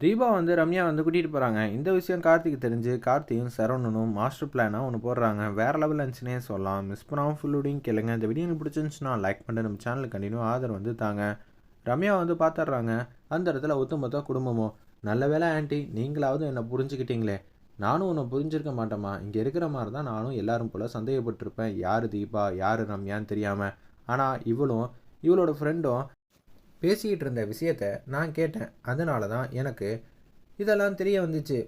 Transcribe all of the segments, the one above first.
தீபா வந்து ரம்யா வந்து கூட்டிகிட்டு போகிறாங்க இந்த விஷயம் கார்த்திக்கு தெரிஞ்சு கார்த்தியும் சரவணனும் மாஸ்டர் பிளானாக ஒன்று போடுறாங்க. வேறு லெவல் இருந்துச்சுனே சொல்லலாம். மிஸ் பண்ணாமல் ஃபுல்லோடையும் கேளுங்க. இந்த வீடியோ பிடிச்சிருந்துச்சுன்னா லைக் பண்ணிட்டு நம்ம சேனலுக்கு கண்டினியூ ஆதரவு வந்து தாங்க. ரம்யா வந்து பார்த்துட்றாங்க அந்த இடத்துல ஒத்துமொத்த குடும்பமும் நல்ல வேலை ஆண்டி நீங்களாவது என்னை புரிஞ்சுக்கிட்டீங்களே. நானும் உன்னை புரிஞ்சிருக்க மாட்டேம்மா. இங்கே இருக்கிற மாதிரி தான் நானும் எல்லாரும் போல் சந்தேகப்பட்டிருப்பேன். யார் தீபா? யார் ரம்யான்னு தெரியாமல் ஆனால் இவளும் இவளோட ஃப்ரெண்டும் பேசிக்கிட்டு இருந்த விஷயத்த நான் கேட்டேன். அதனால தான் எனக்கு இதெல்லாம் தெரிய வந்துச்சு.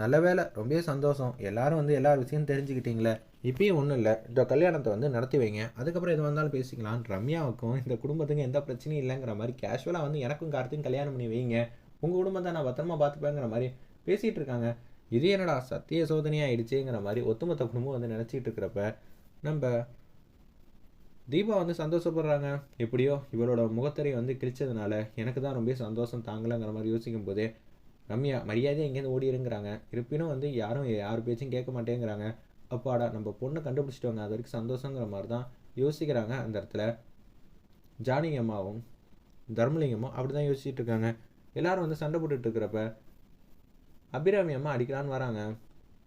நல்ல வேலை ரொம்ப சந்தோஷம். எல்லாரும் வந்து எல்லா விஷயம் தெரிஞ்சுக்கிட்டீங்களே. இப்பயும் ஒன்றும் இல்லை. இந்த கல்யாணத்தை வந்து நடத்தி வைங்க. அதுக்கப்புறம் எது வந்தாலும் பேசிக்கலாம். ரம்யாவுக்கும் இந்த குடும்பத்துக்கும் எந்த பிரச்சனையும் இல்லைங்கிற மாதிரி கேஷுவலாக வந்து எனக்கும் கார்த்தியும் கல்யாணம் பண்ணி வைங்க. உங்கள் குடும்பத்தை நான் பத்திரமா பார்த்துப்பேங்கிற மாதிரி பேசிகிட்டு இருக்காங்க. இது என்னடா சத்திய சோதனையாக ஆயிடுச்சுங்கிற மாதிரி ஒத்துமொத்த குடும்பம் வந்து நினச்சிட்டு இருக்கிறப்ப நம்ம தீபா வந்து சந்தோஷப்படுறாங்க. எப்படியோ இவளோட முகத்தறி வந்து கிழிச்சதுனால எனக்கு தான் ரொம்ப சந்தோஷம் தாங்கலைங்கிற மாதிரி யோசிக்கும் போதே ரம்யா மரியாதையாக எங்கேருந்து ஓடிடுங்கிறாங்க இருப்பினும் வந்து யாரும் யார் பேச்சும் கேட்க மாட்டேங்கிறாங்க. அப்பாடா நம்ம பொண்ணை கண்டுபிடிச்சிட்டோங்க அது வரைக்கும் சந்தோஷங்கிற மாதிரி தான் யோசிக்கிறாங்க அந்த இடத்துல. ஜானகி அம்மாவும் தர்மலிங்கமும் அப்படி தான் யோசிச்சுட்டு இருக்காங்க. எல்லாரும் வந்து சண்டை போட்டுட்டு இருக்கிறப்ப அபிராமி அம்மா அடிக்கலான்னு வராங்க.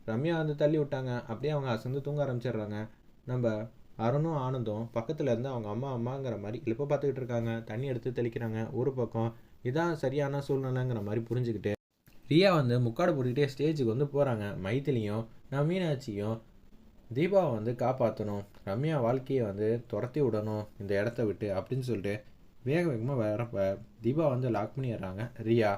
ரம்யா வந்து தள்ளி விட்டாங்க. அப்படியே அவங்க அசந்து தூங்க ஆரம்பிச்சிடுறாங்க. நம்ம அருணும் ஆனந்தும் பக்கத்தில் இருந்து அவங்க அம்மா அம்மாங்கிற மாதிரி இப்போ பார்த்துக்கிட்டு இருக்காங்க. தண்ணி எடுத்து தெளிக்கிறாங்க. ஒரு பக்கம் இதான் சரியான சூழ்நிலைங்கிற மாதிரி புரிஞ்சுக்கிட்டு ரியா வந்து முக்காடு போட்டுக்கிட்டே ஸ்டேஜுக்கு வந்து போகிறாங்க மைத்திலியும் நான் மீனாட்சியும் தீபாவை வந்து காப்பாற்றணும் ரம்யா வாழ்க்கையை வந்து துரத்தி விடணும் இந்த இடத்த விட்டு அப்படின்னு சொல்லிட்டு வேக வேகமாக வரப்ப தீபா வந்து லாக் பண்ணிடுறாங்க. ரியா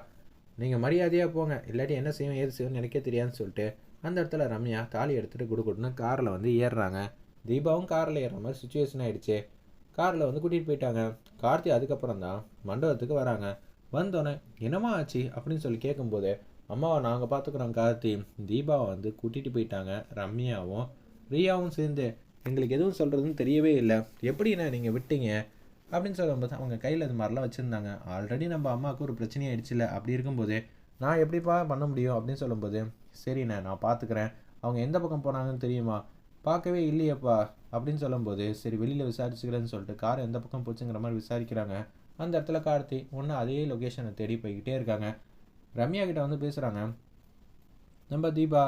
நீங்கள் மரியாதையாக போங்க. இல்லாட்டி என்ன செய்யும் ஏது செய்யும் எனக்கே தெரியாதுன்னு சொல்லிட்டு அந்த இடத்துல ரம்யா தாலி எடுத்துகிட்டு கொடுக்கணும்னு காரில் வந்து ஏறுறாங்க. தீபாவும் காரில் ஏறுற மாதிரி சுச்சுவேஷன் ஆகிடுச்சு காரில் வந்து கூட்டிகிட்டு போயிட்டாங்க. கார்த்தி அதுக்கப்புறம் தான் மண்டபத்துக்கு வராங்க. வந்தோடனே என்னம்மா ஆச்சு? அப்படின்னு சொல்லி கேட்கும்போது அம்மாவை நாங்கள் பார்த்துக்குறோம் கார்த்தி. தீபாவை வந்து கூட்டிகிட்டு போயிட்டாங்க. ரம்யாவும் ரியாவும் சேர்ந்து. எங்களுக்கு எதுவும் சொல்கிறதுன்னு தெரியவே இல்லை. எப்படிண்ணே நீங்கள் விட்டீங்க? அப்படின்னு சொல்லும்போது அவங்க கையில் இது மாதிரிலாம் வச்சுருந்தாங்க. ஆல்ரெடி நம்ம அம்மாவுக்கு ஒரு பிரச்சனை ஆயிடுச்சுல. அப்படி இருக்கும்போது நான் எப்படிப்பா பண்ண முடியும்? அப்படின்னு சொல்லும்போது சரிண்ணே நான் பார்த்துக்குறேன் அவங்க எந்த பக்கம் போனாங்கன்னு தெரியுமா? பார்க்கவே இல்லையப்பா அப்படின்னு சொல்லும்போது சரி வெளியில் விசாரிச்சுக்கிறேன்னு சொல்லிட்டு கார் எந்த பக்கம் போச்சுங்கிற மாதிரி விசாரிக்கிறாங்க. அந்த இடத்துல கார்த்தி ஒன்று அதே லொக்கேஷனை தேடி போய்கிட்டே இருக்காங்க. ரம்யா கிட்ட வந்து பேசுகிறாங்க நம்ம தீபா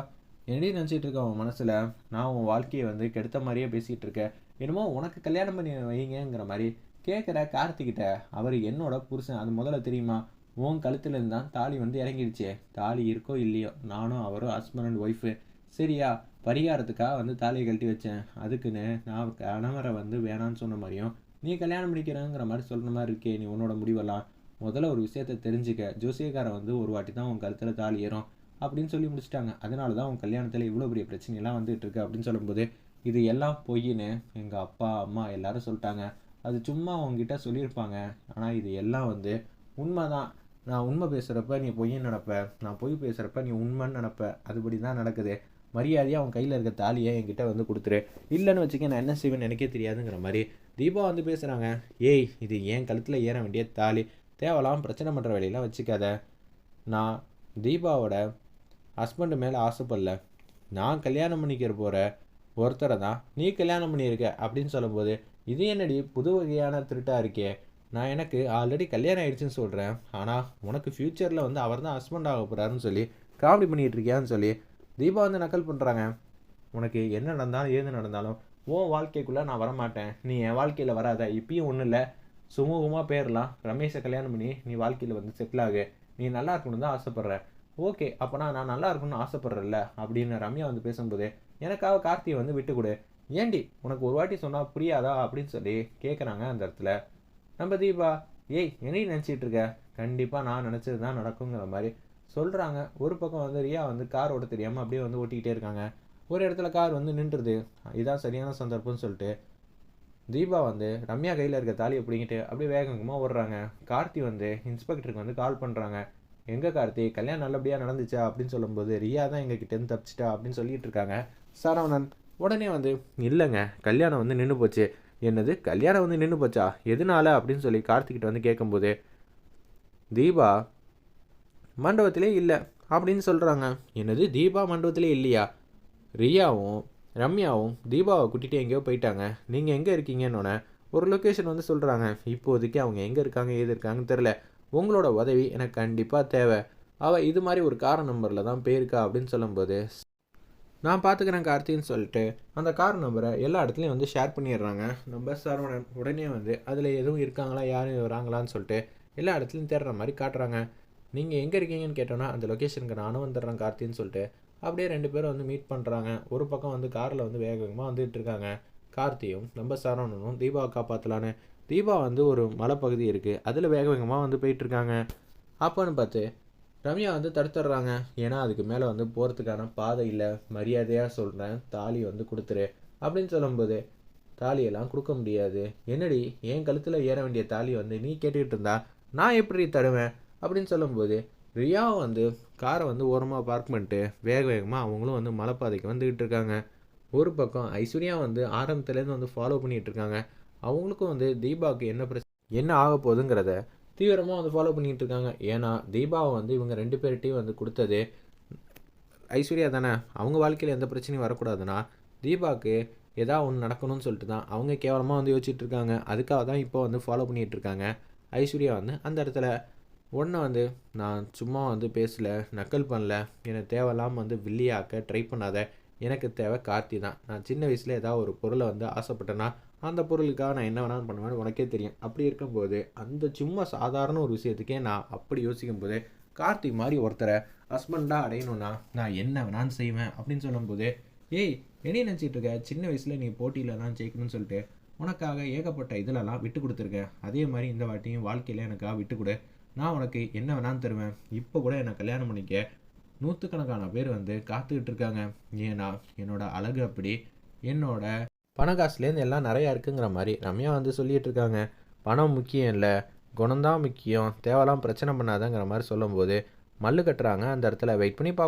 என்னடி நினச்சிட்டு இருக்க உன் மனசில்? நான் உன் வாழ்க்கையை வந்து கெடுத்த மாதிரியே பேசிகிட்டு இருக்கேன். என்னமோ உனக்கு கல்யாணம் பண்ணி வைங்கிற மாதிரி கேட்குற கார்த்திகிட்ட அவர் என்னோட புருஷன் அது முதல்ல தெரியுமா? உன் கழுத்துலேருந்து தான் தாலி வந்து இறங்கிடுச்சே. தாலி இருக்கோ இல்லையோ நானும் அவரும் ஹஸ்பண்ட் அண்ட் ஒய்ஃபு சரியா? பரிகாரத்துக்காக வந்து தாலியை கழட்டி வச்சேன். அதுக்குன்னு நான் கணவரை வந்து வேணான்னு சொன்ன மாதிரியும் நீ கல்யாணம் முடிக்கிறேங்கிற மாதிரி சொல்கிற மாதிரி இருக்கே நீ உன்னோட முடிவெல்லாம் முதல்ல ஒரு விஷயத்த தெரிஞ்சுக்க. ஜோசியக்காரன் வந்து ஒரு வாட்டி தான் உன் கழுத்தில் தாலி ஏறும் அப்படின்னு சொல்லி முடிச்சிட்டாங்க. அதனால தான் உன் கல்யாணத்தில் இவ்வளோ பெரிய பிரச்சனையெல்லாம் வந்துட்டு இருக்கு அப்படின்னு சொல்லும்போது இது எல்லாம் பொய்ன்னு எங்கள் அப்பா அம்மா எல்லாரும் சொல்லிட்டாங்க. அது சும்மா உங்ககிட்ட சொல்லியிருப்பாங்க. ஆனால் இது எல்லாம் வந்து உண்மை தான் நான் உண்மை பேசுகிறப்ப நீ பொய்ன்னு நினப்ப. நான் பொய் பேசுகிறப்ப நீ உண்மைன்னு நினப்ப. அதுபடி தான் நடக்குது. மரியாதையாக அவன் கையில் இருக்க தாலியை என்கிட்ட வந்து கொடுத்துரு. இல்லைன்னு வச்சுக்க நான் என்ன செய்வேன்னு எனக்கே தெரியாதுங்கிற மாதிரி தீபா வந்து பேசுகிறாங்க ஏய் இது ஏன் கழுத்தில் ஏற வேண்டிய தாலி. தேவலாம் பிரச்சனை பண்ணுற வேலையெல்லாம் வச்சுக்காத. நான் தீபாவோட ஹஸ்பண்டு மேலே ஆசைப்படல. நான் கல்யாணம் பண்ணிக்கிற போகிற ஒருத்தரை தான் நீ கல்யாணம் பண்ணியிருக்க அப்படின்னு சொல்லும்போது இது என்னடி புது வகையான திருட்டாக இருக்கே? நான் எனக்கு ஆல்ரெடி கல்யாணம் ஆயிடுச்சுன்னு சொல்கிறேன் ஆனால் உனக்கு ஃப்யூச்சரில் வந்து அவர் தான் ஹஸ்பண்ட் ஆக போகிறாருன்னு சொல்லி காமெடி பண்ணிகிட்டு இருக்கியான்னு சொல்லி தீபா வந்து நக்கல் பண்ணுறாங்க உனக்கு என்ன நடந்தாலும் ஏது நடந்தாலும் உன் வாழ்க்கைக்குள்ளே நான் வரமாட்டேன். நீ என் வாழ்க்கையில் வராத. இப்பயும் ஒன்றும் இல்லை. சுமூகமாக பேரலாம் ரமேஷை கல்யாணம் பண்ணி நீ வாழ்க்கையில் வந்து செட்டில் ஆகு. நீ நல்லா இருக்கணும்னு தான் ஆசைப்பட்ற. ஓகே அப்போனா நான் நல்லா இருக்கணும்னு ஆசைப்பட்றேன்ல அப்படின்னு ரம்யா வந்து பேசும்போது எனக்காக கார்த்தியை வந்து விட்டு கொடு ஏண்டி உனக்கு ஒரு வாட்டி சொன்னால் புரியாதா அப்படின்னு சொல்லி கேட்குறாங்க அந்த இடத்துல. நம்ம தீபா ஏய் என்னையும் நினச்சிட்டு இருக்க? கண்டிப்பாக நான் நினச்சது தான் நடக்குங்கிற மாதிரி சொல்கிறாங்க ஒரு பக்கம் வந்து ரியா வந்து கார் ஓட்ட தெரியாமல் அப்படியே வந்து ஓட்டிக்கிட்டே இருக்காங்க. ஒரு இடத்துல கார் வந்து நின்றுது. இதான் சரியான சந்தர்ப்பம்னு சொல்லிட்டு தீபா வந்து ரம்யா கையில் இருக்க தாலியை பிடிங்கிட்டு அப்படியே வேகமாக ஓடுறாங்க. கார்த்தி வந்து இன்ஸ்பெக்டருக்கு வந்து கால் பண்ணுறாங்க எங்கே கார்த்தி? கல்யாணம் நல்லபடியாக நடந்துச்சா? அப்படின்னு சொல்லும்போது ரியா தான் எங்கள் கிட்டேருந்து தப்பிச்சிட்டா? அப்படின்னு சொல்லிட்டு இருக்காங்க. சரவணன் உடனே வந்து இல்லைங்க. கல்யாணம் வந்து நின்று போச்சு. என்னது? கல்யாணம் வந்து நின்று போச்சா? எதனால? அப்படின்னு சொல்லி கார்த்திகிட்ட வந்து கேட்கும்போது தீபா மண்டபத்திலே இல்லை அப்படின்னு சொல்கிறாங்க என்னது தீபா மண்டபத்திலே இல்லையா? ரியாவும் ரம்யாவும் தீபாவை கூட்டிகிட்டு எங்கேயோ போயிட்டாங்க. நீங்கள் எங்கே இருக்கீங்கன்னொன்னே ஒரு லொக்கேஷன் வந்து சொல்கிறாங்க இப்போதைக்கு அவங்க எங்கே இருக்காங்க ஏது இருக்காங்கன்னு தெரில உங்களோட உதவி எனக்கு கண்டிப்பாக தேவை. அவள் இது மாதிரி ஒரு கார் நம்பரில் தான் போயிருக்கா அப்படின்னு சொல்லும்போது நான் பார்த்துக்கிறேன் கார்த்தின்னு சொல்லிட்டு அந்த கார் நம்பரை எல்லா இடத்துலையும் வந்து ஷேர் பண்ணிடுறாங்க. நம்ம சரவணன் உடனே வந்து அதில் எதுவும் இருக்காங்களா? யாரும் வராங்களான்னு சொல்லிட்டு எல்லா இடத்துலையும் தேடுற மாதிரி காட்டுறாங்க. நீங்கள் எங்கே இருக்கீங்கன்னு கேட்டோன்னா அந்த லொக்கேஷனுக்கு நானும் வந்துடுறேன் கார்த்தின்னு சொல்லிட்டு. அப்படியே ரெண்டு பேரும் வந்து மீட் பண்ணுறாங்க ஒரு பக்கம் வந்து காரில் வந்து வேக வேகமாக வந்துகிட்டு இருக்காங்க. கார்த்தியும் நம்ம சரவணனும் தீபாவை காப்பாற்றலான்னு தீபா வந்து ஒரு மலைப்பகுதி இருக்குது அதில் வேக வேகமாக வந்து போயிட்டுருக்காங்க அப்போன்னு பார்த்து ரம்யா வந்து தடுத்துடுறாங்க. ஏன்னா அதுக்கு மேலே வந்து போகிறதுக்கான பாதை இல்லை. மரியாதையாக சொல்கிறேன் தாலி வந்து கொடுத்துரு. அப்படின்னு சொல்லும்போது தாலியெல்லாம் கொடுக்க முடியாது. என்னடி என் கழுத்தில் ஏற வேண்டிய தாலி வந்து நீ கேட்டுக்கிட்டு இருந்தா நான் எப்படி தருவேன் அப்படின்னு சொல்லும்போது ரியா வந்து காரை வந்து ஓரமாக பார்க் பண்ணிட்டு வேக வேகமாக அவங்களும் வந்து மலைப்பாதைக்கு வந்துக்கிட்டு இருக்காங்க. ஒரு பக்கம் ஐஸ்வர்யா வந்து ஆரம்பத்துலேருந்து வந்து ஃபாலோ பண்ணிகிட்டு இருக்காங்க. அவங்களுக்கும் வந்து தீபாவுக்கு என்ன பிரச்சனை என்ன ஆக போகுதுங்கிறத தீவிரமாக வந்து ஃபாலோ பண்ணிகிட்டு இருக்காங்க. ஏன்னா தீபாவை வந்து இவங்க ரெண்டு பேர்கிட்டையும் வந்து கொடுத்தது ஐஸ்வர்யா தானே. அவங்க வாழ்க்கையில் எந்த பிரச்சனையும் வரக்கூடாதுன்னா தீபாவுக்கு ஏதா ஒன்று நடக்கணும்னு சொல்லிட்டு தான் அவங்க கேவலமாக வந்து யோசிச்சுட்டு இருக்காங்க. அதுக்காக தான் இப்போ வந்து ஃபாலோ பண்ணிகிட்டு இருக்காங்க. ஐஸ்வர்யா வந்து அந்த இடத்துல உடனே வந்து நான் சும்மா வந்து பேசல நக்கல் பண்ணல. எனக்கு தேவையில்லாமல் வந்து வில்லியாக்க ட்ரை பண்ணாத. எனக்கு தேவை கார்த்தி தான். நான் சின்ன வயசில் ஏதாவது ஒரு பொருளை வந்து ஆசைப்பட்டேன்னா அந்த பொருளுக்காக நான் என்ன வேணாலும் பண்ணுவேன்னு உனக்கே தெரியும். அப்படி இருக்கும்போது அந்த சும்மா சாதாரண ஒரு விஷயத்துக்கே நான் அப்படி யோசிக்கும் போது கார்த்தி மாதிரி ஒருத்தரை ஹஸ்பண்டாக அடையணும்னா நான் என்ன வேணாலும் செய்வேன் அப்படின்னு சொல்லும்போது ஏய் என்ன நினச்சிட்டு இருக்க? சின்ன வயசில் நீ போட்டியிலலாம் ஜெயிக்கணும்னு சொல்லிட்டு உனக்காக ஏகப்பட்ட இதிலெல்லாம் விட்டு கொடுத்துருக்கேன் அதே மாதிரி இந்த வாட்டியும் வாழ்க்கையில் எனக்காக விட்டு கொடு. நான் உனக்கு என்ன வேணாலும் தருவேன். இப்போ கூட என்னை கல்யாணம் பண்ணிக்க. நூற்றுக்கணக்கான பேர் வந்து காத்துக்கிட்டு இருக்காங்க. ஏன்னா என்னோட அழகு அப்படி. என்னோட பணக்காசுலேருந்து எல்லாம் நிறையா இருக்குங்கிற மாதிரி ரம்யா வந்து சொல்லிகிட்டு இருக்காங்க. பணம் முக்கியம் இல்லை. குணம்தான் முக்கியம். தேவைலாம் பிரச்சனை பண்ணாதங்கிற மாதிரி சொல்லும்போது மல்லு கட்டுறாங்க அந்த இடத்துல. வெயிட் பண்ணி பா